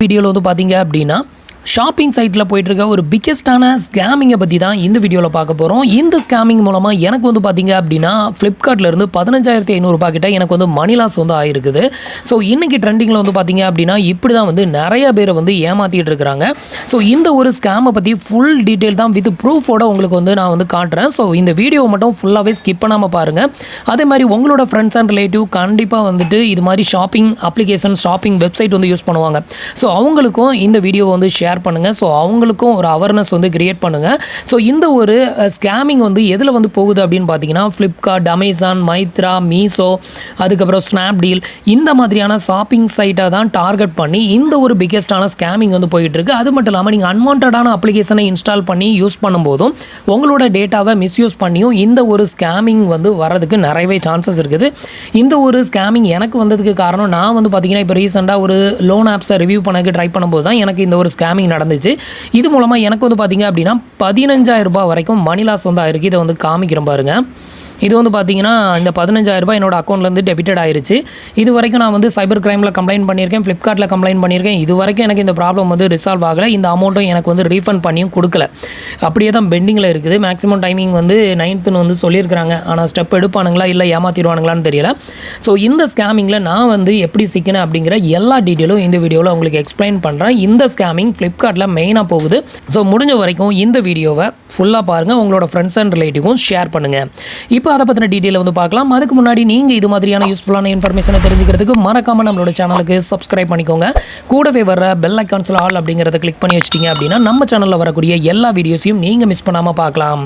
வீடியோவில் வந்து பார்த்தீங்க அப்படின்னா ஷாப்பிங் சைட்டில் போயிட்டுருக்க ஒரு பிக்கெஸ்டான ஸ்கேமிங்கை பற்றி தான் இந்த வீடியோவில் பார்க்க போகிறோம் இந்த ஸ்கேமிங் மூலமாக எனக்கு வந்து பார்த்தீங்க அப்படின்னா ஃப்ளிப்கார்ட்லேருந்து பதினஞ்சாயிரத்தி ஐநூறுரூபா கிட்ட எனக்கு வந்து மணி லாஸ் வந்து ஆயிருக்குது. ஸோ இன்றைக்கி ட்ரெண்டிங்கில் வந்து பார்த்தீங்க அப்படின்னா இப்படி தான் வந்து நிறைய பேரை வந்து ஏமாற்றிட்டு இருக்கிறாங்க. ஸோ இந்த ஒரு ஸ்கேமை பற்றி ஃபுல் டீட்டெயில் தான் வித் ப்ரூஃபோட உங்களுக்கு வந்து நான் வந்து காட்டுறேன். ஸோ இந்த வீடியோவை மட்டும் ஃபுல்லாகவே ஸ்கிப் பண்ணாமல் பாருங்கள் அதே மாதிரி உங்களோட ஃப்ரெண்ட்ஸ் அண்ட் ரிலேட்டிவ் கண்டிப்பாக வந்துட்டு இது மாதிரி ஷாப்பிங் அப்ளிகேஷன் ஷாப்பிங் வெப்சைட் வந்து யூஸ் பண்ணுவாங்க. ஸோ அவங்களுக்கும் இந்த வீடியோவை வந்து ஷேர் பண்ணுங்கள் ஸோ அவங்களுக்கும் ஒரு அவேர்னஸ் வந்து கிரியேட் பண்ணுங்கள் ஸோ இந்த ஒரு ஸ்கேமிங் வந்து எதில் வந்து போகுது அப்படின்னு பார்த்தீங்கன்னா ஃப்ளிப்கார்ட் அமேசான் மைத்ரா மீஷோ அதுக்கப்புறம் ஸ்னாப்டீல் இந்த மாதிரியான ஷாப்பிங் சைட்டை தான் டார்கெட் பண்ணி இந்த ஒரு பிக்கெஸ்டான ஸ்கேமிங் வந்து போயிட்டுருக்கு. அது மட்டும் இல்லாமல் நீங்கள் அன்வான்டான அப்ளிகேஷனை இன்ஸ்டால் பண்ணி யூஸ் பண்ணும்போதும் உங்களோட டேட்டாவை மிஸ்யூஸ் பண்ணியும் இந்த ஒரு ஸ்கேமிங் வந்து வரதுக்கு நிறையவே சான்சஸ் இருக்குது. இந்த ஒரு ஸ்கேமிங் எனக்கு வந்ததுக்கு காரணம் நான் வந்து பார்த்தீங்கன்னா இப்போ ரீசெண்டாக ஒரு லோன் ஆப்ஸை ரிவ்யூ பண்ணக்கு ட்ரை பண்ணும்போது தான் எனக்கு இந்த ஒரு ஸ்கேமிங் நடந்துச்சு. இது மூலமாக எனக்கு வந்து பார்த்தீங்க அப்படின்னா பதினஞ்சாயிரம் ரூபாய் வரைக்கும் மணி லாஸ் வந்து ஆயிருக்கு. இதை வந்து காமிக்கிறேன் பாருங்க. இது வந்து பார்த்தீங்கன்னா இந்த பதினஞ்சாயிரம் ரூபாய் என்னோட அக்கௌண்ட்லேருந்து டெபிட்டட் ஆயிருச்சு. இது வரைக்கும் நான் வந்து சைபர் கிரைமில் கம்ப்ளைண்ட் பண்ணியிருக்கேன் ஃப்ளிப்கார்ட்டில் கம்ப்ளைண்ட் பண்ணியிருக்கேன். இது வரைக்கும் எனக்கு இந்த ப்ராப்ளம் வந்து ரிசால்வ் ஆகலை. இந்த அமௌண்ட்டும் எனக்கு வந்து ரீஃபண்ட் பண்ணியும் கொடுக்கல. அப்படியே தான் பெண்டிங்கில் இருக்குது. மேக்ஸிமம் டைமிங் வந்து நைன்த்துன்னு வந்து சொல்லியிருக்கிறாங்க. ஆனால் ஸ்டெப் எடுப்பானுங்களா? இல்லை ஏமாற்றிடுவானுங்களான்னு தெரியல. ஸோ இந்த ஸ்கேமிங்கில் நான் வந்து எப்படி சிக்கினேன் அப்படிங்கிற எல்லா டீட்டெயிலும் இந்த வீடியோவில் உங்களுக்கு எக்ஸ்பிளைன் பண்ணுறேன் இந்த ஸ்கேமிங் ஃப்ளிப்கார்ட்டில் மெயினாக போகுது. ஸோ முடிஞ்ச வரைக்கும் இந்த வீடியோவை ஃபுல்லாக பாருங்கள் உங்களோட ஃப்ரெண்ட்ஸ் அண்ட் ரிலேட்டிவும் ஷேர் பண்ணுங்கள் இப்போ அதை பற்றின டீட்டெயில் வந்து பார்க்கலாம். அதுக்கு முன்னாடி நீங்கள் இது மாதிரியான யூஸ்ஃபுல்லான இன்ஃபர்மேஷனை தெரிஞ்சுக்கிறதுக்கு மறக்காமல் நம்மளோட சேனலுக்கு சப்ஸ்கிரைப் பண்ணிக்கோங்க. கூடவே வர பெல் ஐக்கான்ஸில் ஆல் அப்படிங்கிறத கிளிக் பண்ணி வச்சிட்டிங்க அப்படின்னா நம்ம சேனலில் வரக்கூடிய எல்லா வீடியோஸையும் நீங்கள் மிஸ் பண்ணாமல் பார்க்கலாம்.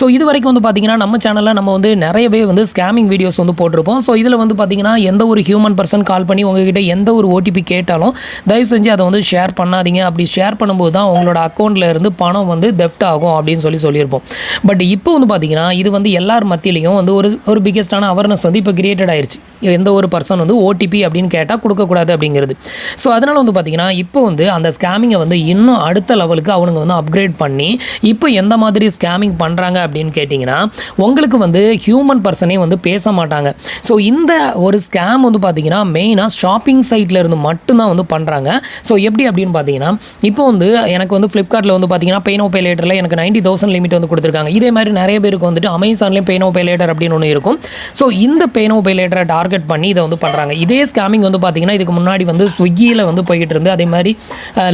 ஸோ இது வரைக்கும் வந்து பார்த்தீங்கன்னா நம்ம சேனலில் நம்ம வந்து நிறையவே வந்து ஸ்கேமிங் வீடியோஸ் வந்து போட்டிருப்போம். ஸோ இதில் வந்து பார்த்தீங்கன்னா எந்த ஒரு ஹியூமன் பர்சன் கால் பண்ணி உங்ககிட்ட எந்த ஒரு ஓடிபி கேட்டாலும் தயவு செஞ்சு அதை வந்து ஷேர் பண்ணாதீங்க. அப்படி ஷேர் பண்ணும்போது தான் உங்களோட அக்கௌண்ட்டில் இருந்து பணம் வந்து தெஃப்ட் ஆகும் அப்படின்னு சொல்லி சொல்லியிருப்போம். பட் இப்போ வந்து பார்த்தீங்கன்னா இது வந்து எல்லார் மத்தியிலையும் வந்து ஒரு ஒரு பிக்கெஸ்டான அவேர்னஸ் வந்து இப்போ கிரியேட்டட் ஆயிடுச்சு எந்த ஒரு பர்சன் வந்து ஓடிபி அப்படின்னு கேட்டால் கொடுக்கக்கூடாது அப்படிங்கிறது. ஸோ அதனால் வந்து பார்த்தீங்கன்னா இப்போ வந்து அந்த ஸ்கேமிங்கை வந்து இன்னும் அடுத்த லெவலுக்கு அவனுங்க வந்து அப்கிரேட் பண்ணி இப்போ எந்த மாதிரி ஸ்கேமிங் பண்ணுறாங்க அப்படின்னு கேட்டிங்கன்னா உங்களுக்கு வந்து ஹியூமன் பர்சனே வந்து பேச மாட்டாங்க. ஸோ இந்த ஒரு ஸ்கேம் வந்து பார்த்தீங்கன்னா மெயினாக ஷாப்பிங் சைட்டில் இருந்து மட்டும்தான் வந்து பண்ணுறாங்க ஸோ எப்படி அப்படின்னு பார்த்தீங்கன்னா இப்போ வந்து எனக்கு வந்து ஃப்ளிப்கார்ட்டில் வந்து பார்த்தீங்கன்னா பெயினோ பே லேட்டரில் எனக்கு நைன்ட்டி தௌசண்ட் லிமிட் வந்து கொடுத்துருக்காங்க. இதே மாதிரி நிறைய பேருக்கு வந்துட்டு அமேசான்லேயும் பெயினோ பே லேட்டர் அப்படின்னு ஒன்று இருக்கும். ஸோ இந்த பேனோ பைலேட்டரை டார்கெட் பண்ணி இதை வந்து பண்ணுறாங்க இதே ஸ்கேமிங் வந்து பார்த்தீங்கன்னா இதுக்கு முன்னாடி வந்து ஸ்விக்கியில் வந்து போய்கிட்டு இருந்து அதே மாதிரி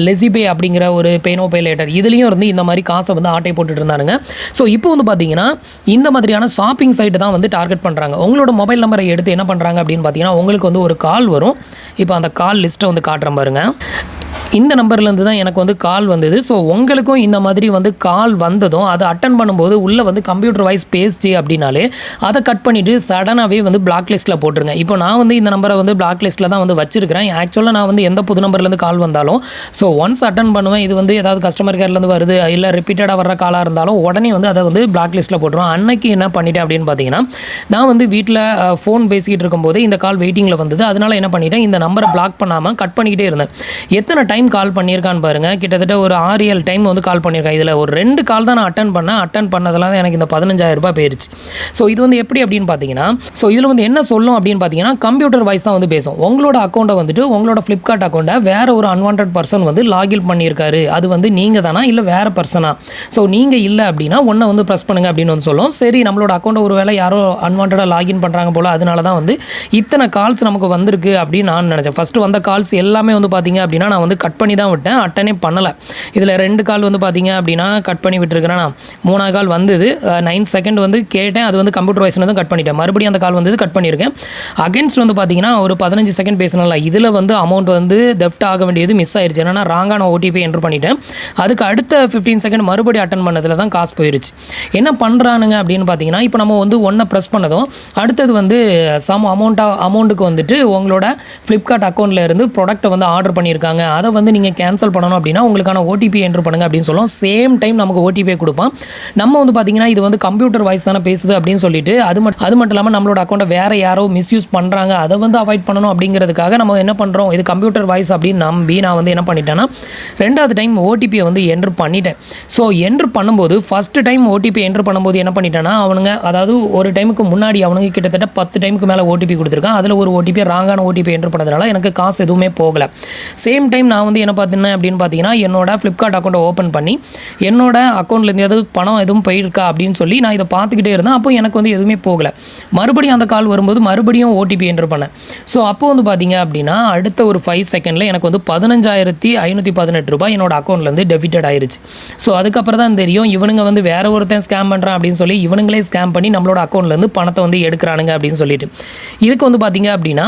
லெசிபே அப்படிங்கிற ஒரு பேனோ பைலேட்டர் இதுலேயும் இருந்து இந்த மாதிரி காசை வந்து ஆட்டை போட்டுட்டு இருந்தானுங்க. ஸோ இப்போ வந்து பார்த்தீங்கன்னா இந்த மாதிரியான ஷாப்பிங் சைட்டு தான் வந்து டார்கெட் பண்ணுறாங்க உங்களோட மொபைல் நம்பரை எடுத்து என்ன பண்ணுறாங்க அப்படின்னு பார்த்தீங்கன்னா உங்களுக்கு வந்து ஒரு கால் வரும். இப்போ அந்த கால் லிஸ்ட்டை வந்து காட்டுறேன் பாருங்கள் இந்த நம்பர்லேருந்து தான் எனக்கு வந்து கால் வந்தது. ஸோ உங்களுக்கும் இந்த மாதிரி வந்து கால் வந்ததும் அதை அட்டன் பண்ணும்போது உள்ளே வந்து கம்ப்யூட்டர் வாய்ஸ் பேசிச்சு அப்படின்னாலே அதை கட் பண்ணிவிட்டு சடனாகவே வந்து பிளாக் லிஸ்ட்டில் போட்டுருங்க. இப்போ நான் வந்து இந்த நம்பரை வந்து பிளாக் லிஸ்ட்டில் தான் வந்து வச்சிருக்கிறேன். ஆக்சுவலாக நான் வந்து எந்த புது நம்பர்லேருந்து கால் வந்தாலும் ஸோ ஒன்ஸ் அட்டன் பண்ணுவேன் இது வந்து ஏதாவது கஸ்டமர் கேர்லேருந்து வருது இல்லை ரிப்பீட்டடாக வர்ற காலாக இருந்தாலும் உடனே வந்து அதை வந்து பிளாக் லிஸ்ட்டில் போட்டுருவேன். அன்னைக்கு என்ன பண்ணிட்டேன் அப்படின்னு பார்த்தீங்கன்னா நான் வந்து வீட்டில் ஃபோன் பேசிக்கிட்டு இருக்கும்போது இந்த கால் வெயிட்டிங்கில் வந்தது. அதனால் என்ன பண்ணிட்டேன் இந்த நம்பரை நம்பரை பிளாக் பண்ணாமல் கட் பண்ணிக்கிட்டே இருந்தேன். எத்தனை டைம் கால் பண்ணியிருக்கான்னு பாருங்கள் கிட்டத்தட்ட ஒரு ஆறு ஏழு டைம் வந்து கால் பண்ணியிருக்கேன். இதில் ஒரு ரெண்டு கால் தான் நான் அட்டன் பண்ணேன். அட்டன் பண்ணதெல்லாம் எனக்கு இந்த பதினஞ்சாயிரம் ரூபாய் போயிருச்சு. ஸோ இது வந்து எப்படி அப்படின்னு பார்த்தீங்கன்னா ஸோ இதில் வந்து என்ன சொல்லும் அப்படின்னு பார்த்தீங்கன்னா கம்ப்யூட்டர் வாய்ஸ் தான் வந்து பேசும். உங்களோட அக்கௌண்ட்டை வந்துட்டு உங்களோட ஃப்ளிப்கார்ட் அக்கௌண்ட்டை வேற ஒரு அன்வான்ட் பர்சன் வந்து லாகின் பண்ணியிருக்காரு. அது வந்து நீங்கள் தானா இல்லை வேற பர்சனா ஸோ நீங்கள் இல்லை அப்படின்னா ஒன்றை வந்து ப்ரெஸ் பண்ணுங்க அப்படின்னு வந்து சொல்லும். சரி நம்மளோட அக்கௌண்ட்டை ஒரு வேலை யாரோ அன்வான்டாக லாகின் பண்ணுறாங்க போல் அதனால தான் வந்து இத்தனை கால்ஸ் நமக்கு வந்திருக்கு அப்படின்னு நான் நினச்சேன். ஃபஸ்ட்டு வந்த கால்ஸ் எல்லாமே வந்து பார்த்தீங்க அப்படின்னா நான் வந்து கட் பண்ணி தான் விட்டேன். அட்டனே பண்ணலை. இதில் ரெண்டு கால் வந்து பார்த்தீங்க அப்படின்னா கட் பண்ணி விட்டுருக்கிறேன் நான். மூணாவது கால் வந்தது. நைன் செகண்ட் வந்து கேட்டேன். அது வந்து கம்ப்யூட்டர் வாய்ஸ் வந்து கட் பண்ணிட்டேன். மறுபடியும் அந்த கால் வந்தது கட் பண்ணியிருக்கேன். அகேன்ஸ்ட் வந்து பார்த்தீங்கன்னா ஒரு பதினஞ்சு செகண்ட் பேசினல இதில் வந்து அமௌண்ட் வந்து டெஃப்ட் ஆக வேண்டியது மிஸ் ஆயிடுச்சு ஏன்னா ராங்கான ஓடிபி என்ட்ரு பண்ணிட்டேன். அதுக்கு அடுத்த ஃபிஃப்டீன் செகண்ட் மறுபடியும் அட்டன் பண்ணதில் தான் காசு போயிருச்சு. என்ன பண்ணுறானுங்க அப்படின்னு பார்த்தீங்கன்னா இப்போ நம்ம வந்து ஒன்றை ப்ரெஸ் பண்ணதும் அடுத்தது வந்து சம் அமௌண்ட்டாக அமௌண்ட்டுக்கு வந்துட்டு உங்களோட ஃப்ளிப் ஃப்ளிப்கார்ட் அக்கௌண்ட்டில் இருந்து ப்ராடக்ட்டை வந்து ஆர்டர் பண்ணியிருக்காங்க. அதை வந்து நீங்கள் கேன்சல் பண்ணணும் அப்படின்னா உங்களுக்கான ஓடிபி என்ட்ரு பண்ணுங்க அப்படின்னு சொல்லுவோம். சேம் டைம் நமக்கு ஓடிபியை கொடுப்பான். நம்ம வந்து பார்த்தீங்கன்னா இது வந்து கம்ப்யூட்டர் வாய்ஸ் தானே பேசுது அப்படின்னு சொல்லிட்டு அது மட்டும் அது மட்டும் இல்லாமல் நம்மளோட அக்கௌண்ட்டை வேறு யாரோ மிஸ்யூஸ் பண்ணுறாங்க அதை வந்து அவாய்ட் பண்ணணும் அப்படிங்கிறதுக்காக நம்ம என்ன பண்ணுறோம் இது கம்ப்யூட்டர் வாய்ஸ் அப்படின்னு நம்பி நான் வந்து என்ன பண்ணிட்டேன்னா ரெண்டாவது டைம் ஓடிபியை வந்து என்ட்ரு பண்ணிட்டேன். ஸோ என்ட்ரு பண்ணும்போது ஃபஸ்ட்டு டைம் ஓடிபி என்ட்ரு பண்ணும்போது என்ன பண்ணிட்டேன்னா அவனுங்க அதாவது ஒரு டைமுக்கு முன்னாடி அவனுங்க கிட்டத்தட்ட பத்து டைமுக்கு மேலே ஓடிபி கொடுத்துருக்கான். அதில் ஒரு ஓடிபி ராங்கான ஓடிபி என்ட்ரு பண்ணதுனால எனக்கு காசு எதுவுமே போகலை. சேம் டைம் நான் வந்து என்ன பார்த்தீங்கன்னா அப்படின்னு பார்த்தீங்கன்னா என்னோட ஃப்ளிப்கார்ட் அக்கௌண்ட்டை ஓப்பன் பண்ணி என்னோட அக்கௌண்ட்லேருந்து எதுவும் பணம் எதுவும் போயிருக்கா அப்படின்னு சொல்லி நான் இதை பார்த்துக்கிட்டே இருந்தேன். அப்போ எனக்கு வந்து எதுவுமே போகலை. மறுபடியும் அந்த கால் வரும்போது மறுபடியும் ஓடிபி என்டர் பண்ணேன். ஸோ அப்போ வந்து பார்த்தீங்க அப்படின்னா அடுத்த ஒரு ஃபைவ் செகண்டில் எனக்கு வந்து பதினஞ்சாயிரத்தி ஐநூற்றி பதினெட்டு ரூபாய் என்னோட அக்கௌண்ட்லேருந்து டெபிட்டட் ஆயிருச்சு. ஸோ அதுக்கப்புறம் தான் தெரியும் இவனுங்க வந்து வேற ஒருத்தன் ஸ்கேம் பண்ணுறான் அப்படின்னு சொல்லி இவனுங்களே ஸ்கேம் பண்ணி நம்மளோட அக்கௌண்ட்லேருந்து பணத்தை வந்து எடுக்கிறானுங்க அப்படின்னு சொல்லிட்டு. இதுக்கு வந்து பார்த்தீங்க அப்படின்னா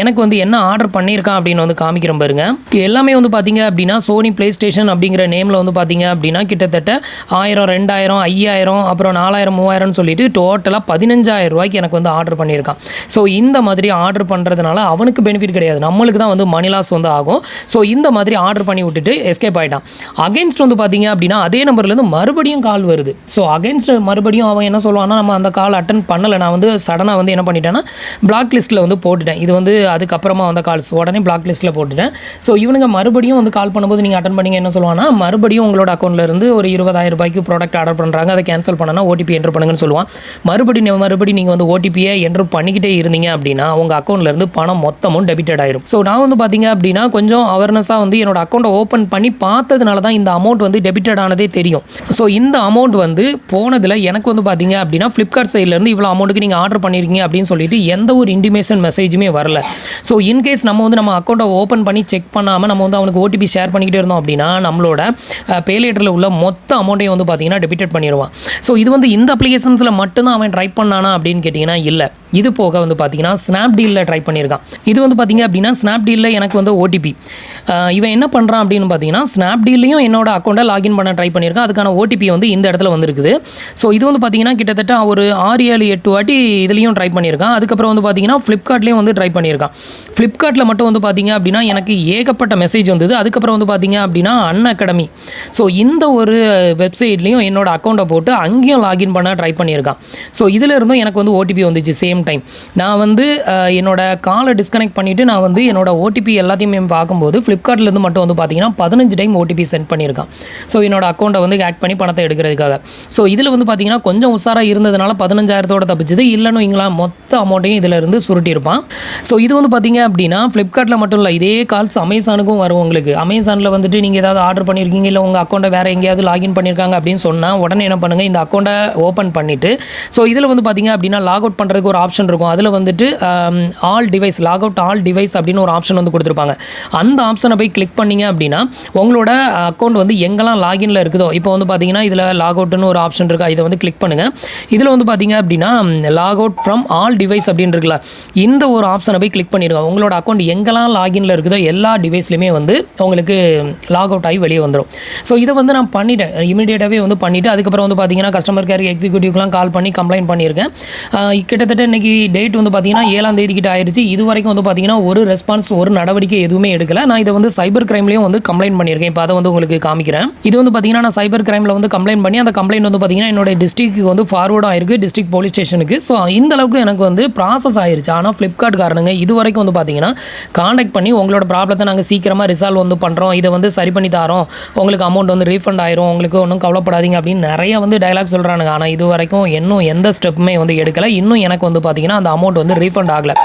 எனக்கு வந்து என்ன ஆர்டர் பண்ணியிருக்கான் அப்படின்னு வந்து காமிக்கிறேன் பாருங்க. எல்லாமே வந்து பார்த்தீங்க அப்படின்னா சோனி ப்ளே ஸ்டேஷன் அப்படிங்கிற நேமில் வந்து பார்த்தீங்க அப்படின்னா கிட்டத்தட்ட ஆயிரம் ரெண்டாயிரம் ஐயாயிரம் அப்புறம் நாலாயிரம் மூவாயிரம்னு சொல்லிட்டு டோட்டலாக பதினஞ்சாயிரம் ரூபாய்க்கு எனக்கு வந்து ஆர்டர் பண்ணியிருக்கான். ஸோ இந்த மாதிரி ஆர்டர் பண்ணுறதுனால அவனுக்கு பெனிஃபிட் கிடையாது. நம்மளுக்கு தான் வந்து மணி லாஸ் வந்து ஆகும். ஸோ இந்த மாதிரி ஆர்டர் பண்ணி விட்டுட்டு எஸ்கேப் ஆகிட்டான் அகேன்ஸ்ட் வந்து பார்த்தீங்க அப்படின்னா அதே நம்பர்லேருந்து மறுபடியும் கால் வருது. ஸோ அகேன்ஸ்ட் மறுபடியும் அவன் என்ன சொல்லுவான்னா நம்ம அந்த கால் அட்டன் பண்ணலை. நான் வந்து சடனாக வந்து என்ன பண்ணிட்டேன்னா பிளாக் லிஸ்ட்டில் வந்து போட்டுட்டேன். இது வந்து அதுக்கு அதுக்கப்புறமா வந்த கால்ஸ் உடனே பிளாக் லிஸ்ட்டில் போட்டுட்டேன். ஸோ இவனுங்க மறுபடியும் வந்து கால் பண்ணும்போது நீங்கள் அட்டன் பண்ணிங்க என்ன சொல்லுவாங்கன்னா மறுபடியும் உங்களோட அக்கௌண்ட்லேருந்து ஒரு இருபதாயிரம் ரூபாய்க்கு ப்ராடக்ட் ஆர்டர் பண்ணுறாங்க அதை கேன்சல் பண்ணனா ஓடிபி என்ட்ரு பண்ணுங்கன்னு சொல்லுவான். மறுபடியும் மறுபடியும் நீங்கள் வந்து ஓடிபியை என்ட்ரு பண்ணிக்கிட்டே இருந்தீங்க அப்படின்னா உங்கள் அக்கௌண்ட்லேருந்து பணம் மொத்தமும் டெபிட்டட் ஆயிரும். ஸோ நான் வந்து பார்த்தீங்க அப்படின்னா கொஞ்சம் அவேர்னஸாக வந்து என்னோட அக்கௌண்ட்டை ஓப்பன் பண்ணி பார்த்ததுனால தான் இந்த அமௌண்ட் வந்து டெபிட்டட் ஆனதே தெரியும். ஸோ இந்த அமௌண்ட் வந்து போனதில் எனக்கு வந்து பார்த்தீங்க அப்படின்னா ஃப்ளிப்கார்ட் சைட்லேருந்து இவ்வளோ அமௌண்ட்டுக்கு நீங்கள் ஆர்டர் பண்ணியிருக்கீங்க அப்படின்னு சொல்லிட்டு எந்த ஒரு இன்டிமேஷன் மெசேஜுமே வரல. ஸோ இன்கேஸ் நம்ம வந்து நம்ம அக்கௌண்ட்டை ஓப்பன் பண்ணி செக் பண்ணாமல் நம்ம வந்து அவனுக்கு ஓடிபி ஷேர் பண்ணிக்கிட்டே இருந்தோம் அப்படின்னா நம்மளோட பேலேட்டரில் உள்ள மொத்த அமௌண்ட்டையும் வந்து பார்த்தீங்கன்னா டெபிட்டட் பண்ணிடுவான் ஸோ இது வந்து இந்த அப்ளிகேஷன்ஸில் மட்டும்தான் அவன் ட்ரை பண்ணானா அப்படின்னு கேட்டிங்கன்னா இல்லை. இது போக வந்து பார்த்தீங்கன்னா ஸ்னாப்டீலில் ட்ரை பண்ணியிருக்கான் இது வந்து பார்த்தீங்க அப்படின்னா ஸ்னாப்டீலில் எனக்கு வந்து ஓடிபி இவன் என்ன பண்ணுறான் அப்படின்னு பார்த்தீங்கன்னா ஸ்னாப்டீல்லையும் என்னோட அக்கௌண்ட்டை லாகின் பண்ண ட்ரை பண்ணியிருக்கான் அதுக்கான ஓடிபி வந்து இந்த இடத்துல வந்துருக்குது. ஸோ இது வந்து பார்த்தீங்கன்னா கிட்டத்தட்ட ஒரு ஆறு ஏழு எட்டு வாட்டி இதுலேயும் ட்ரை பண்ணியிருக்கான் அதுக்கப்புறம் வந்து பார்த்தீங்கன்னா ஃப்ளிப்கார்ட்லேயும் வந்து ட்ரை பண்ணியிருக்கான் ஃப்ளிப்கார்ட்டில் மட்டும் வந்து பார்த்தீங்க அப்படின்னா எனக்கு ஏகப்பட்ட மெசேஜ் வந்தது. அதுக்கப்புறம் வந்து பார்த்தீங்க அப்படின்னா அன் அகாடமி ஸோ இந்த ஒரு வெப்சைட்லேயும் என்னோட அக்கௌண்ட்டை போட்டு அங்கேயும் லாகின் பண்ண ட்ரை பண்ணியிருக்கான். ஸோ இதிலிருந்தும் எனக்கு வந்து ஓடிபி வந்துச்சு சேம் டைம் நான் வந்து என்னோடய என்னோட காலை டிஸ்கனெக்ட் பண்ணிவிட்டு நான் வந்து என்னோட ஓடிபி எல்லாத்தையுமே பார்க்கும்போது ஃப்ளிப்கார்ட்லேருந்து மட்டும் வந்து பார்த்தீங்கன்னா பதினஞ்சு டைம் ஓடிபி சென்ட் பண்ணியிருக்கான். ஸோ என்னோட அக்கௌண்ட்டை வந்து ஹேக் பண்ணி பணத்தை எடுக்கிறதுக்காக. ஸோ இதில் வந்து பார்த்தீங்கன்னா கொஞ்சம் உஷாராக இருந்ததுனால பதினஞ்சாயிரத்தோட தப்பிச்சது. இல்லைன்னு வைங்களா மொத்த அமௌண்ட்டையும் இதில் இருந்து சுருட்டியிருப்பான். ஸோ இது வந்து பார்த்தீங்க அப்படின்னா ஃப்ளிப்கார்ட்டில் மட்டும் இல்லை இதே கால்ஸ் அமேசானுக்கும் வரும் உங்களுக்கு. அமேசானில் வந்துட்டு நீங்கள் ஏதாவது ஆர்டர் பண்ணியிருக்கீங்க இல்லை உங்கள் அக்கௌண்ட்டை வேறு எங்கேயாவது லாகின் பண்ணியிருக்காங்க அப்படின்னு சொன்னால் உடனே என்ன பண்ணுங்கள் இந்த அக்கௌண்ட்டை ஓப்பன் பண்ணிவிட்டு ஸோ இதில் வந்து பார்த்தீங்க அப்படின்னா லாக் அவுட் பண்ணுறதுக்கு ஒரு ஆப்ஷன் இருக்கும். அதில் வந்துட்டு all device log out all device அப்படின்னு ஒரு ஆப்ஷன் வந்து கொடுத்துருப்பாங்க. அந்த ஆப்ஷனை போய் கிளிக் பண்ணீங்க அப்படின்னா உங்களோட அக்கௌண்ட் வந்து எங்கெல்லாம் லாகின்ல இருக்குதோ இப்போ வந்து பார்த்தீங்கன்னா இதில் லாக் அவுட்னு ஒரு ஆப்ஷன் இருக்கா இதை வந்து கிளிக் பண்ணுங்கள் இதில் வந்து பார்த்தீங்க அப்படின்னா log out from all device அப்படின்னு இருக்குல்ல இந்த ஒரு ஆப்ஷனை போய் கிளிக் பண்ணிடுங்க உங்களோட அக்கௌண்ட் எங்கெல்லாம் லாகின்ல இருக்குதோ எல்லா டிவைஸ்லையுமே வந்து உங்களுக்கு லாக் அவுட் ஆகி வெளியே வந்துடும் ஸோ இதை வந்து நான் பண்ணிட்டேன். இமீடியட்டாகவே வந்து பண்ணிவிட்டு அதுக்கப்புறம் வந்து பார்த்தீங்கன்னா கஸ்டமர் கேர் எக்ஸிக்யூட்டிவ்லாம் கால் பண்ணி கம்ப்ளைண்ட் பண்ணியிருக்கேன். கிட்டத்தட்ட இன்றைக்கி டேட் வந்து பார்த்தீங்கன்னா ஏழாம் தேதி கிட்ட ஆயிடுச்சு இது வரைக்கும் வந்து பார்த்தீங்கன்னா ஒரு ரெஸ்பான்ஸ் ஒரு நடவடிக்கை எதுவுமே எடுக்கல. நான் இதை வந்து சைபர் கிரைம்லேயும் வந்து கம்ப்ளைண்ட் பண்ணியிருக்கேன். இப்போ அதை வந்து உங்களுக்கு காமிக்கிறேன். இது வந்து பார்த்தீங்கன்னா நான் சைபர் கிரைமில் வந்து கம்ப்ளைண்ட் பண்ணி அந்த கம்ப்ளைண்ட் வந்து பார்த்தீங்கன்னா என்னோட டிஸ்ட்ரிக்ட் வந்து ஃபார்வர்ட் ஆயிருக்கு டிஸ்ட்ரிக்ட் போலீஸ் ஸ்டேஷனுக்கு ஸோ இந்த அளவுக்கு எனக்கு வந்து ப்ராசஸ் ஆயிருச்சு. ஆனால் ஃப்ளிப்கார்ட் காரணங்க இது வரைக்கும் வந்து பார்த்தீங்கன்னா காண்டாக்ட் பண்ணி உங்களோட ப்ராப்ளத்தை நாங்கள் சீக்கிரமாக ரிசால்வ் வந்து பண்ணுறோம் இதை வந்து சரி பண்ணி தரோம். உங்களுக்கு அமௌண்ட் வந்து ரீஃபண்ட் ஆயிரும். உங்களுக்கு ஒன்றும் கவலைப்படாதீங்க அப்படின்னு நிறைய வந்து டைலாக் சொல்கிறானுங்க ஆனால் இது வரைக்கும் இன்னும் எந்த ஸ்டெப்புமே வந்து எடுக்கலை. இன்னும் எனக்கு வந்து பார்த்தீங்கன்னா அந்த அமௌண்ட் வந்து ரீஃபண்ட் ஆகலை.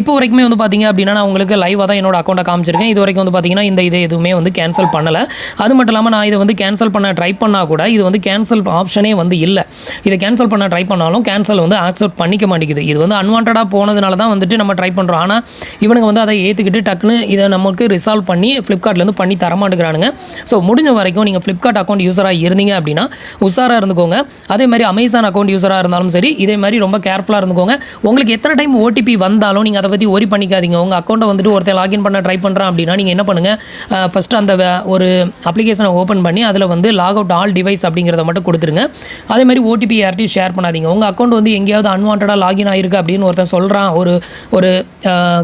இப்போ வரைக்குமே வந்து பார்த்தீங்க அப்படின்னா நான் உங்களுக்கு லைவாக தான் என்னோட அக்கௌண்ட்டை காமிச்சிருக்கேன். இது வரைக்கும் வந்து பார்த்தீங்கன்னா இந்த இது எதுவுமே வந்து கேன்சல் பண்ணலை. அது மட்டும் இல்லாமல் நான் இதை வந்து கேன்சல் பண்ண ட்ரை பண்ணால் கூட இது வந்து கேன்சல் ஆப்ஷனே வந்து இல்லை. இதை கேன்சல் பண்ண ட்ரை பண்ணாலும் கேன்சல் வந்து ஆக்செப்ட் பண்ணிக்க மாட்டேங்குது. இது வந்து அன்வான்டாக போனதுனால தான் வந்துட்டு நம்ம ட்ரை பண்ணுறோம் ஆனால் இவனுங்க வந்து அதை ஏற்றுக்கிட்டு டக்குன்னு இதை நமக்கு ரிசால்வ் பண்ணி ஃப்ளிப்கார்ட்லேருந்து பண்ணி தர மாட்டேங்கிறானுங்க ஸோ முடிஞ்ச வரைக்கும் நீங்கள் ஃப்ளிப்கார்ட் அக்கௌண்ட் யூஸராக இருந்தீங்க அப்படின்னா உஷாராக இருந்துக்கோங்க. அதே மாதிரி அமேசான் அக்கௌண்ட் யூஸராக இருந்தாலும் சரி இதே மாதிரி ரொம்ப கேர்ஃபுல்லாக இருந்துக்கோங்க. உங்களுக்கு எத்தனை டைம் ஓடிபி வந்தாலும் நீங்கள் அதை பற்றி ஒரி பண்ணிக்காதீங்க. உங்கள் அக்கௌண்ட்டை வந்துட்டு ஒருத்தர் லாகின் பண்ண ட்ரை பண்ணுறான் அப்படின்னா நீங்கள் என்ன பண்ணுங்கள் ஃபஸ்ட்டு அந்த வே- ஒரு அப்ளிகேஷனை ஓப்பன் பண்ணி அதில் வந்து லாக் அவுட் ஆல் டிவைஸ் அப்படிங்கிறத மட்டும் கொடுத்துருங்க. அதே மாதிரி ஓடிபி யார்ட்டையும் ஷேர் பண்ணாதீங்க. உங்கள் அக்கௌண்ட் வந்து எங்கேயாவது அன்வான்டாக லாகின் ஆயிருக்கு அப்படின்னு ஒருத்தன் சொல்கிறான் ஒரு ஒரு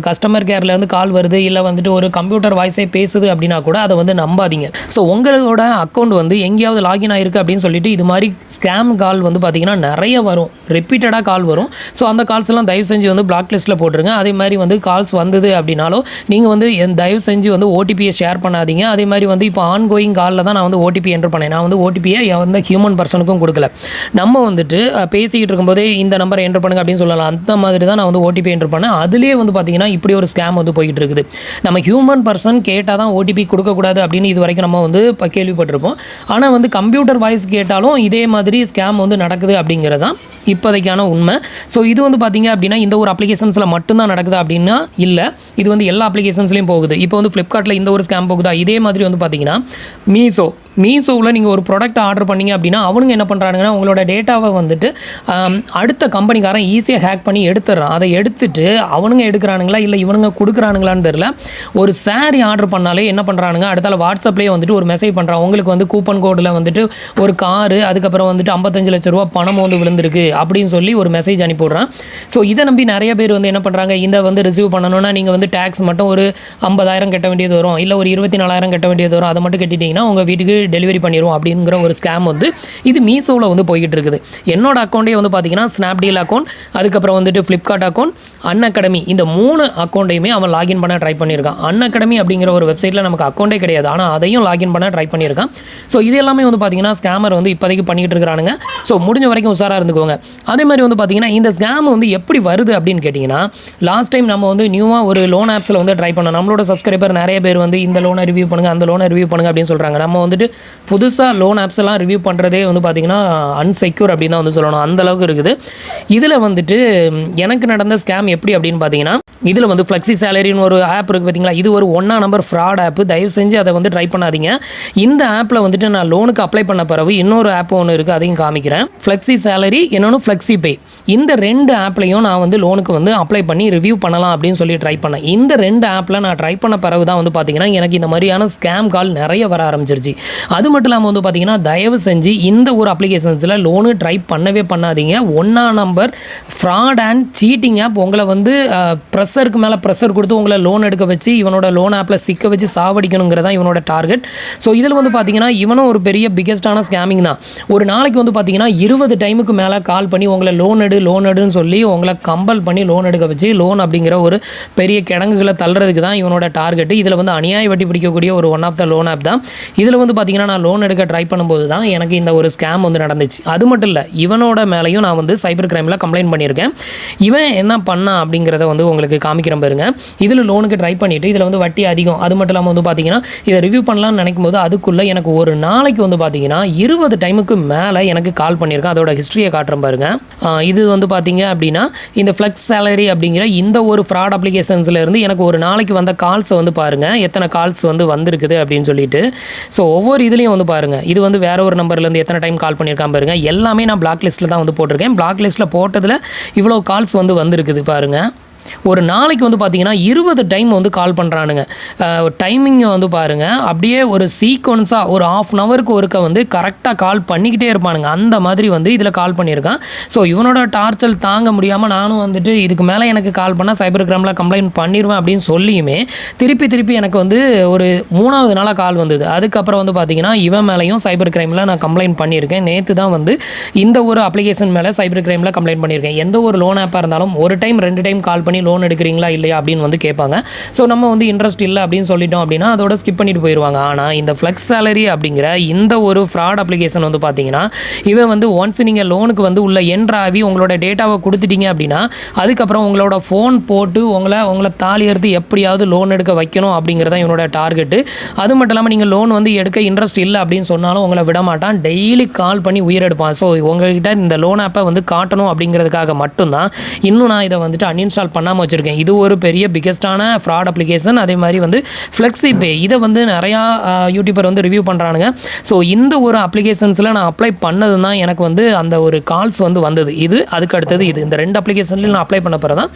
கஸ்டமர் கேர்லேருந்து கால் வருது இல்லை வந்துட்டு ஒரு கம்ப்யூட்டர் வாய்ஸே பேசுது அப்படின்னா கூட அதை வந்து நம்பாதீங்க. ஸோ உங்களோட அக்கௌண்ட் வந்து எங்கேயாவது லாகின் ஆயிருக்கு அப்படின்னு சொல்லிட்டு இது மாதிரி ஸ்கேம் கால் வந்து பார்த்தீங்கன்னா நிறைய வரும். ரிப்பீட்டடாக கால் வரும். ஸோ அந்த கால்ஸ் எல்லாம் தயவு செஞ்சு வந்து பிளாக் லிஸ்ட்டில் போட்டுருங்க. அதே மாதிரி வந்து கால்ஸ் வந்தது அப்படின்னாலும் நீங்கள் வந்து என் தயவு செஞ்சு வந்து ஓடிபியை ஷேர் பண்ணாதீங்க. அதே மாதிரி வந்து இப்போ ஆன் கோயிங் காலில் தான் நான் வந்து ஓடிபி என்டர் பண்ணேன். நான் வந்து ஓடிபியை வந்து ஹியூமன் பர்சனுக்கும் கொடுக்கல. நம்ம வந்துட்டு பேசிக்கிட்டு இருக்கும்போதே இந்த நம்பரை என்டர் பண்ணுங்க அப்படின்னு சொல்லலாம். அந்த மாதிரி தான் நான் வந்து ஓடிபி என்டர் பண்ணேன். அதுலேயே வந்து பார்த்தீங்கன்னா இப்படி ஒரு ஸ்கேம் வந்து போய்கிட்டு இருக்குது நம்ம ஹியூமன் பர்சன் கேட்டால் தான் ஓடிபி கொடுக்கக்கூடாது அப்படின்னு இது வரைக்கும் நம்ம வந்து கேள்விப்பட்டிருப்போம். ஆனால் வந்து கம்ப்யூட்டர் வாய்ஸ் கேட்டாலும் இதே மாதிரி ஸ்கேம் வந்து நடக்குது அப்படிங்கிறதான் இப்போதைக்கான உண்மை. ஸோ இது வந்து பார்த்திங்க அப்படின்னா இந்த ஒரு அப்ளிகேஷன்ஸில் மட்டும்தான் நடக்குது அப்படின்னா இல்லை. இது வந்து எல்லா அப்ளிகேஷன்ஸ்லையும் போகுது. இப்போ வந்து ஃப்ளிப்கார்ட்டில் இந்த ஒரு ஸ்கேம் போகுதா? இதே மாதிரி வந்து பார்த்தீங்கன்னா மீஷோ மீஷோவில் நீங்கள் ஒரு ப்ராடக்ட் ஆர்டர் பண்ணீங்க அப்படின்னா அவனுங்க என்ன பண்ணுறாங்கன்னா உங்களோட டேட்டாவை வந்துட்டு அடுத்த கம்பெனிக்காரன் ஈஸியாக ஹேக் பண்ணி எடுத்துடுறான். அதை எடுத்துட்டு அவனுங்க எடுக்கிறானுங்களா இல்லை இவனுங்க கொடுக்குறானுங்களான்னு தெரில ஒரு saree ஆர்டர் பண்ணாலே என்ன பண்ணுறானுங்க அடுத்தால வாட்ஸ்அப்லேயே வந்துட்டு ஒரு மெசேஜ் பண்ணுறான் உங்களுக்கு வந்து கூப்பன் கோடில் வந்துட்டு ஒரு காரு அதுக்கப்புறம் வந்துட்டு ஐம்பத்தஞ்சு லட்ச ரூபா பணம் வந்து விழுந்திருக்கு. அப்படின்னு சொல்லி ஒரு மெசேஜ் அனுப்பிவிட்றான். ஸோ இதை நம்பி நிறைய பேர் வந்து என்ன பண்ணுறாங்க இந்த வந்து ரிசீவ் பண்ணணும்னா நீங்கள் வந்து டேக்ஸ் மட்டும் ஒரு ஐம்பதாயிரம் கட்ட வேண்டியது வரும். இல்லை ஒரு இருபத்தி நாலாயிரம் கட்ட வேண்டியது வரும். அதை மட்டும் கட்டிட்டீங்கன்னா உங்கள் வீட்டுக்கு டெலிவரி பண்ணிடுவோம் அப்படிங்கிற ஒரு ஸ்கேம் வந்து இது மீஷோவில் வந்து போய்கிட்டு இருக்குது. என்னோட அக்கௌண்ட்டே வந்து பார்த்தீங்கன்னா ஸ்னாப்டீல் அக்கௌண்ட் அதுக்கப்புறம் வந்துட்டு ஃப்ளிப்கார்ட் அக்கௌண்ட் அன் அகாடமி இந்த மூணு அக்கௌண்ட்டையுமே அவன் லாகின் பண்ண ட்ரை பண்ணியிருக்கான். அன் அகாடமி அப்படிங்கிற ஒரு வெப்சைட்டில் நமக்கு அக்கௌண்ட்டே கிடையாது. ஆனால் அதையும் லாகின் பண்ண ட்ரை பண்ணியிருக்கான். ஸோ இது எல்லாமே வந்து பார்த்தீங்கன்னா ஸ்கேமர் வந்து இப்போதைக்கு பண்ணிக்கிட்டு இருக்கிறானுங்க. ஸோ முடிஞ்ச வரைக்கும் உஷாராக இருந்துக்கோங்க. அதே மாதிரி வந்து பார்த்தீங்கன்னா இந்த ஸ்கேம் வந்து எப்படி வருது அப்படின்னு கேட்டிங்கன்னா லாஸ்ட் டைம் நம்ம வந்து நியூவாக ஒரு லோன் ஆப்ஸில் வந்து ட்ரை பண்ணோம். நம்மளோட சப்ஸ்கிரைபர் நிறைய பேர் வந்து இந்த லோனை ரிவ்யூ பண்ணுங்கள் அந்த லோனை ரிவ்யூ பண்ணுங்கள் அப்படின்னு சொல்கிறாங்க நம்ம வந்துட்டு புதுசாக லோன் ஆப்ஸ் எல்லாம் ரிவ்யூ பண்ணுறதே வந்து பார்த்திங்கன்னா அன்செக்யூர் அப்படின்னு தான் வந்து சொல்லணும். அந்த அளவுக்கு இருக்குது. இதில் வந்துட்டு எனக்கு நடந்த ஸ்கேம் எப்படி அப்படின்னு பார்த்தீங்கன்னா இதில் வந்து ஃப்ளெக்ஸி சேலரின்னு ஒரு ஆப் இருக்குது பார்த்தீங்களா இது ஒரு ஒன்றா நம்பர் ஃப்ராட் ஆப் தயவு செஞ்சு அதை வந்து ட்ரை பண்ணாதீங்க. இந்த ஆப்பில் வந்துட்டு நான் லோனுக்கு அப்ளை பண்ண பிறகு இன்னொரு ஆப் ஒன்று இருக்குது அதையும் காமிக்கிறேன். ஃப்ளெக்ஸி சேலரி இன்னொன்று ஃப்ளெக்ஸி பே இந்த ரெண்டு ஆப்லையும் நான் வந்து லோனுக்கு வந்து அப்ளை பண்ணி ரிவ்யூ பண்ணலாம் அப்படின்னு சொல்லி ட்ரை பண்ணேன். இந்த ரெண்டு ஆப்பில் நான் ட்ரை பண்ண பிறகு தான் வந்து பார்த்தீங்கன்னா எனக்கு இந்த மாதிரியான ஸ்கேம் கால் நிறைய வர ஆரம்பிச்சிருச்சு. அது மட்டும் இல்லாமல் வந்து பார்த்தீங்கன்னா தயவு செஞ்சு இந்த ஒரு அப்ளிகேஷன்ஸில் லோனு ட்ரை பண்ணவே பண்ணாதீங்க. ஒன்றா number fraud and cheating app உங்களை வந்து ப்ரெஷருக்கு மேலே ப்ரெஷர் கொடுத்து உங்களை லோன் எடுக்க வச்சு இவனோட லோன் ஆப்பில் சிக்க வச்சு சாவடிக்கணுங்கிறதா இவனோட டார்கெட் ஸோ இதில் வந்து பார்த்தீங்கன்னா இவனும் ஒரு பெரிய பிக்கெஸ்டான ஸ்கேமிங் தான். ஒரு நாளைக்கு வந்து பார்த்தீங்கன்னா இருபது டைமுக்கு மேலே கால் பண்ணி உங்களை லோன் எடு லோன் எடுன்னு சொல்லி உங்களை கம்பல் பண்ணி லோன் எடுக்க வச்சு லோன் அப்படிங்கிற ஒரு பெரிய கிடங்குகளை தள்ளுறதுக்கு தான் இவனோட டார்கெட்டு இதில் வந்து அநியாய வட்டி பிடிக்கக்கூடிய ஒரு one of the loan app தான். இதில் வந்து பார்த்தீங்கன்னா நான் லோன் எடுக்க ட்ரை பண்ணும்போது தான் எனக்கு இந்த ஒரு ஸ்கேம் வந்து நடந்துச்சு. அது மட்டும் இல்லை இவனோட மேலேயும் நான் வந்து சைபர் கிரைமில் கம்ப்ளைண்ட் பண்ணியிருக்கேன். இவன் என்ன பண்ணான் அப்படிங்கிறத வந்து உங்களுக்கு காமிக்கிறேன் பாருங்க. இதில் லோனுக்கு ட்ரை பண்ணிவிட்டு இதில் வந்து வட்டி அதிகம். அது மட்டும் இல்லாமல் வந்து பார்த்தீங்கன்னா இதை ரிவ்யூ பண்ணலாம்னு நினைக்கும் போது அதுக்குள்ளே எனக்கு ஒரு நாளைக்கு வந்து பார்த்தீங்கன்னா இருபது டைமுக்கு மேலே எனக்கு கால் பண்ணியிருக்கேன். அதோட ஹிஸ்ட்ரியை காட்டுற பாருங்க. ஆஹ் இது வந்து பார்த்தீங்க அப்படின்னா இந்த ஃப்ளெக்ஸ் சேலரி அப்படிங்கிற இந்த ஒரு ஃப்ராட் அப்ளிகேஷன்ஸ்ல இருந்து எனக்கு ஒரு நாளைக்கு வந்த கால்ஸை வந்து பாருங்க. எத்தனை கால்ஸ் வந்து வந்திருக்குது அப்படின்னு சொல்லிட்டு. ஸோ ஒவ்வொரு இதுலேயும் வந்து பாருங்க. இது வந்து வேற ஒரு நம்பர்லேருந்து எத்தனை டைம் கால் பண்ணியிருக்கான் பாருங்க. எல்லாமே நான் பிளாக் லிஸ்ட்டில் தான் வந்து போட்டிருக்கேன். பிளாக் லிஸ்ட்டில் போட்டதில் இவ்வளோ கால்ஸ் வந்து வந்திருக்குது பாருங்க. ஒரு நாளைக்கு வந்து பார்த்தீங்கன்னா இருபது டைம் வந்து கால் பண்ணுறானுங்க டைமிங்கை வந்து பாருங்கள் அப்படியே ஒரு சீக்வன்ஸாக ஒரு ஆஃப் அன் ஹவருக்கு ஒருக்க வந்து கரெக்டாக கால் பண்ணிக்கிட்டே இருப்பானுங்க. அந்த மாதிரி வந்து இதில் கால் பண்ணியிருக்கான். ஸோ இவனோட டார்ச்சல் தாங்க முடியாமல் நானும் வந்துட்டு இதுக்கு மேலே எனக்கு கால் பண்ணால் சைபர் கிரைமில் கம்ப்ளைண்ட் பண்ணிடுவேன் அப்படின்னு சொல்லியுமே திருப்பி திருப்பி எனக்கு வந்து ஒரு மூணாவது நாளாக கால் வந்தது. அதுக்கப்புறம் வந்து பார்த்தீங்கன்னா இவன் மேலேயும் சைபர் கிரைமில் நான் கம்ப்ளைண்ட் பண்ணியிருக்கேன். நேற்று தான் வந்து இந்த ஒரு அப்ளிகேஷன் மேலே சைபர் கிரைமில் கம்ப்ளைண்ட் பண்ணியிருக்கேன். எந்த ஒரு லோன் ஆப்பாக இருந்தாலும் ஒரு டைம் ரெண்டு டைம் கால் பண்ணி லோன் எடுக்கிறீங்களா இல்லையா அப்படின்னு வந்து கேட்பாங்க. ஸோ நம்ம வந்து இன்ட்ரெஸ்ட் இல்லை அப்படின்னு சொல்லிட்டோம் அப்படின்னா அதோட ஸ்கிப் பண்ணிட்டு போயிடுவாங்க ஆனால் இந்த ஃப்ளெக்ஸ் சேலரி அப்படிங்கிற இந்த ஒரு ஃப்ராட் அப்ளிகேஷன் வந்து பார்த்தீங்கன்னா இவன் வந்து ஒன்ஸ் நீங்கள் லோனுக்கு வந்து உள்ள என்ட்ராவி உங்களோட டேட்டாவை கொடுத்துட்டீங்க அப்படின்னா அதுக்கப்புறம் உங்களோட ஃபோன் போட்டு உங்களை உங்களை தாலி அறுத்து எப்படியாவது லோன் எடுக்க வைக்கணும் அப்படிங்கிறத இவனோட டார்கெட்டு அது மட்டும் இல்லாமல் நீங்கள் லோன் வந்து எடுக்க இன்ட்ரெஸ்ட் இல்லை அப்படின்னு சொன்னாலும் உங்களை விட மாட்டான். டெய்லி கால் பண்ணி உயிரெடுப்பான் ஸோ உங்ககிட்ட இந்த லோன் ஆப்பை வந்து காட்டணும் அப்படிங்கிறதுக்காக மட்டும்தான். இன்னும் நான் இதை வந்துட்டு அன்இன்ஸ்டால் பண்ணாமல் வச்சுருக்கேன். இது ஒரு பெரிய பிக்கெஸ்டான ஃப்ராட் அப்ளிகேஷன் அதே மாதிரி வந்து ஃப்ளெக்ஸி பே இதை வந்து நிறையா யூடியூபர் வந்து ரிவ்யூ பண்ணுறானுங்க ஸோ இந்த ஒரு அப்ளிகேஷன்ஸில் நான் அப்ளை பண்ணது தான் எனக்கு வந்து அந்த ஒரு கால்ஸ் வந்து வந்தது. இது அதுக்கு அடுத்தது இது. இந்த ரெண்டு அப்ளிகேஷன்லையும் நான் அப்ளை பண்ண பிறகு தான்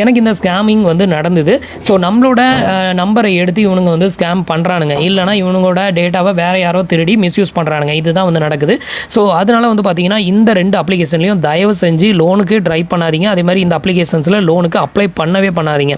எனக்கு இந்த ஸ்கேமிங் வந்து நடந்தது. ஸோ நம்மளோட நம்பரை எடுத்து இவனுங்க வந்து ஸ்கேம் பண்ணுறானுங்க இல்லைனா இவனுங்களோட டேட்டாவை வேறு யாரோ திருடி மிஸ்யூஸ் பண்ணுறானுங்க இதுதான் வந்து நடக்குது. ஸோ அதனால் வந்து பார்த்தீங்கன்னா இந்த ரெண்டு அப்ளிகேஷன்லையும் தயவு செஞ்சு லோனுக்கு ட்ரை பண்ணாதீங்க. அதே மாதிரி இந்த அப்ளிகேஷன்ஸில் லோனுக்கு அப்ளை பண்ணவே பண்ணாதீங்க.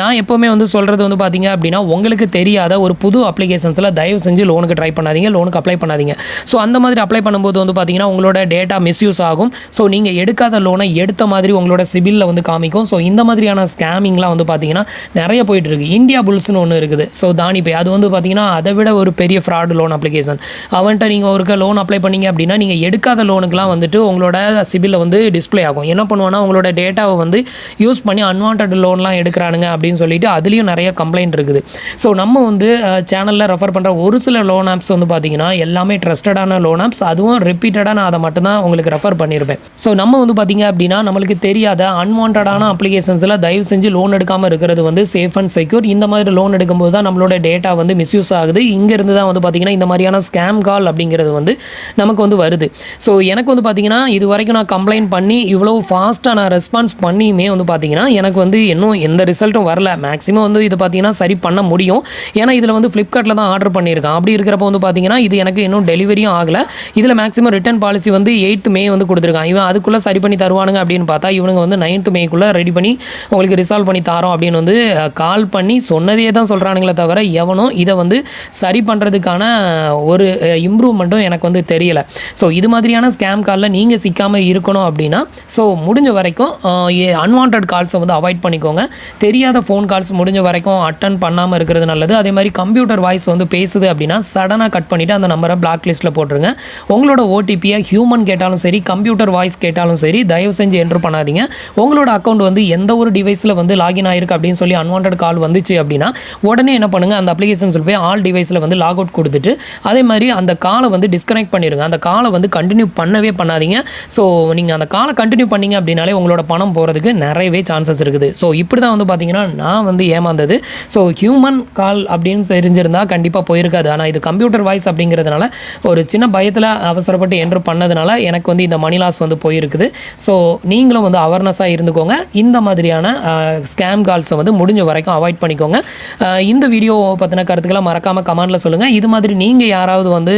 நான் எப்போவுமே வந்து சொல்கிறது வந்து பார்த்தீங்க அப்படின்னா உங்களுக்கு தெரியாத ஒரு புது அப்ளிகேஷன்ஸில் தயவு செஞ்சு லோனுக்கு ட்ரை பண்ணாதீங்க லோனுக்கு அப்ளை பண்ணாதீங்க. ஸோ அந்த மாதிரி அப்ளை பண்ணும்போது வந்து பார்த்தீங்கன்னா உங்களோட டேட்டா மிஸ்யூஸ் ஆகும். ஸோ நீங்கள் எடுக்காத லோனை எடுத்த மாதிரி உங்களோட சிபிலில் வந்து காமிக்கும். ஸோ இந்த மாதிரியான ஸ்கேமிங்லாம் வந்து பார்த்தீங்கன்னா நிறைய போயிட்டு இருக்கு இந்தியா புல்ஸ்னு ஒன்று இருக்குது. ஸோ தானி அது வந்து பார்த்தீங்கன்னா அதை விட ஒரு பெரிய ஃப்ராட் லோன் அப்ளிகேஷன் அவன்கிட்ட நீங்கள் ஒருக்க லோன் அப்ளை பண்ணீங்க அப்படின்னா நீங்கள் எடுக்காத லோனுக்குலாம் வந்துட்டு உங்களோட சிபிலில் வந்து டிஸ்ப்ளே ஆகும். என்ன பண்ணுவான்னா உங்களோட டேட்டாவை வந்து யூஸ் பண்ணி அன்வான்ட் லோன்லாம் எடுக்கிறானுங்க அப்படின்னு சொல்லிட்டு அதுலேயும் நிறைய கம்ப்ளைண்ட் இருக்குது. ஸோ நம்ம வந்து சேனலில் ரெஃபர் பண்ணுற ஒரு சில லோன் ஆப்ஸ் வந்து பார்த்தீங்கன்னா எல்லாமே ட்ரஸ்டடான லோன் ஆப்ஸ் அதுவும் ரிப்பீட்டடாக நான் அதை மட்டும்தான் உங்களுக்கு ரெஃபர் பண்ணியிருப்பேன் ஸோ நம்ம வந்து பார்த்தீங்க அப்படின்னா நம்மளுக்கு தெரியாத அன்வான்டான அப்ளிகேஷன்ஸில் தயவு செஞ்சு லோன் எடுக்காமல் இருக்கிறது வந்து சேஃப் அண்ட் செக்யூர் இந்த மாதிரி லோன் எடுக்கும்போது தான் நம்மளோட டேட்டா வந்து மிஸ்யூஸ் ஆகுது. இங்கேருந்து தான் வந்து பார்த்தீங்கன்னா இந்த மாதிரியான ஸ்கேம் கால் அப்படிங்கிறது வந்து நமக்கு வந்து வருது. ஸோ எனக்கு வந்து பார்த்தீங்கன்னா இது வரைக்கும் நான் கம்ப்ளைண்ட் பண்ணி இவ்வளோ ஃபாஸ்ட்டாக நான் ரெஸ்பான்ஸ் பண்ணியுமே வந்து பார்த்தீங்கன்னா எனக்கு வந்து இன்னும் எந்த ரிசல்ட்டும் வரல. மேக்ஸிமம் வந்து இது பார்த்தீங்கன்னா சரி பண்ண முடியும். ஏன்னா இதில் வந்து ஃப்ளிப்கார்ட்டில் தான் ஆர்டர் பண்ணியிருக்கேன். அப்படி இருக்கிறப்ப வந்து பார்த்தீங்கன்னா இது எனக்கு இன்னும் டெலிவரியும் ஆகலை. இதில் மேக்ஸிமம் ரிட்டர்ன் பாலிசி வந்து எயித்து மே வந்து கொடுத்துருக்கான். இவன் அதுக்குள்ளே சரி பண்ணி தருவானுங்க அப்படின்னு பார்த்தா இவனுங்க வந்து நைன்த்து மேக்குள்ளே ரெடி பண்ணி உங்களுக்கு ரிசால்வ் பண்ணி தரோம் அப்படின்னு வந்து கால் பண்ணி சொன்னதே தான் சொல்கிறானுங்களே தவிர எவனும் இதை வந்து சரி பண்ணுறதுக்கான ஒரு இம்ப்ரூவ்மெண்ட்டும் எனக்கு வந்து தெரியலை. ஸோ இது மாதிரியான ஸ்கேம் காலில் நீங்கள் சிக்காமல் இருக்கணும் அப்படின்னா ஸோ முடிஞ்ச வரைக்கும் அன்வான்ட் கால்ஸை வந்து அவாய்ட் பண்ணிக்கோங்க. தெரியாத ஃபோன் கால்ஸ் முடிஞ்ச வரைக்கும் அட்டன் பண்ணாமல் இருக்கிறது நல்லது. அதே மாதிரி கம்ப்யூட்டர் வாய்ஸ் வந்து பேசுது அப்படின்னா சடனாக கட் பண்ணிவிட்டு அந்த நம்பரை பிளாக் லிஸ்ட்டில் போட்டுருங்க. உங்களோட ஓடிபியை ஹியூமன் கேட்டாலும் சரி கம்ப்யூட்டர் வாய்ஸ் கேட்டாலும் சரி தயவு செஞ்சு என்ட்ரு பண்ணாதீங்க. உங்களோட அக்கௌண்ட் வந்து எந்த ஒரு டிவைஸில் வந்து லாகின் ஆயிருக்கு அப்படின்னு சொல்லி அன்வான்ட் கால் வந்துச்சு அப்படின்னா உடனே என்ன பண்ணுங்கள் அந்த அப்ளிகேஷன்ஸில் போய் ஆல் டிவைஸில் வந்து லாக் அவுட் கொடுத்துட்டு அதே மாதிரி அந்த காலை வந்து டிஸ்கனெக்ட் பண்ணிடுங்க அந்த காலை வந்து கண்டினியூ பண்ணவே பண்ணாதீங்க. ஸோ நீங்கள் அந்த காலை கண்டினியூ பண்ணீங்க அப்படின்னாலே உங்களோட பணம் போகிறதுக்கு நிறையவே சான்சஸ் இருக்குது. ஸோ இப்படி தான் வந்து பார்த்தீங்கன்னா நான் வந்து ஏமாந்தது. ஸோ ஹியூமன் கால் அப்படின்னு தெரிஞ்சிருந்தால் கண்டிப்பாக போயிருக்காது. ஆனால் இது கம்ப்யூட்டர் வாய்ஸ் அப்படிங்கிறதுனால ஒரு சின்ன பயத்தில் அவசரப்பட்டு என்ட்ரு பண்ணதுனால எனக்கு வந்து இந்த மணி லாஸ் வந்து போயிருக்குது. ஸோ நீங்களும் வந்து அவேர்னஸாக இருந்துக்கோங்க. இந்த மாதிரியான ஸ்கேம் கால்ஸை வந்து முடிஞ்ச வரைக்கும் அவாய்ட் பண்ணிக்கோங்க. இந்த வீடியோ பற்றின கருத்துக்களை மறக்காமல் கமெண்ட்டில் சொல்லுங்கள் இது மாதிரி நீங்கள் யாராவது வந்து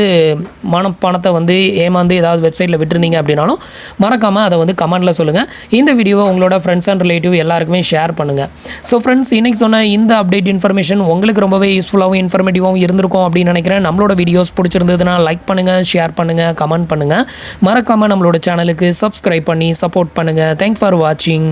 மன பணத்தை வந்து ஏமாந்து ஏதாவது வெப்சைட்டில் விட்டுருந்தீங்க அப்படின்னாலும் மறக்காமல் அதை வந்து கமெண்டில் சொல்லுங்கள் இந்த வீடியோவை உங்களோட ஃப்ரெண்ட்ஸ் அண்ட் ரிலேட்டிவ் எல்லாருக்குமே ஷேர் பண்ணுங்கள் ஸோ ஃப்ரெண்ட்ஸ் இன்றைக்கி சொன்ன இந்த அப்டேட் இன்ஃபர்மேஷன் உங்களுக்கு ரொம்பவே யூஸ்ஃபுல்லாகவும் இன்ஃபர்மேட்டிவாகவும் இருந்திருக்கும் அப்படின்னு நினைக்கிறேன். நம்மளோட வீடியோஸ் பிடிச்சிருந்ததுன்னா லைக் பண்ணுங்கள் ஷேர் பண்ணுங்கள் கமெண்ட் பண்ணுங்கள் மறக்காமல் நம்மளோட சேனலுக்கு சப்ஸ்கிரைப் பண்ணி சப்போர்ட் பண்ணுங்கள் தேங்க்ஸ் ஃபார் வாட்சிங்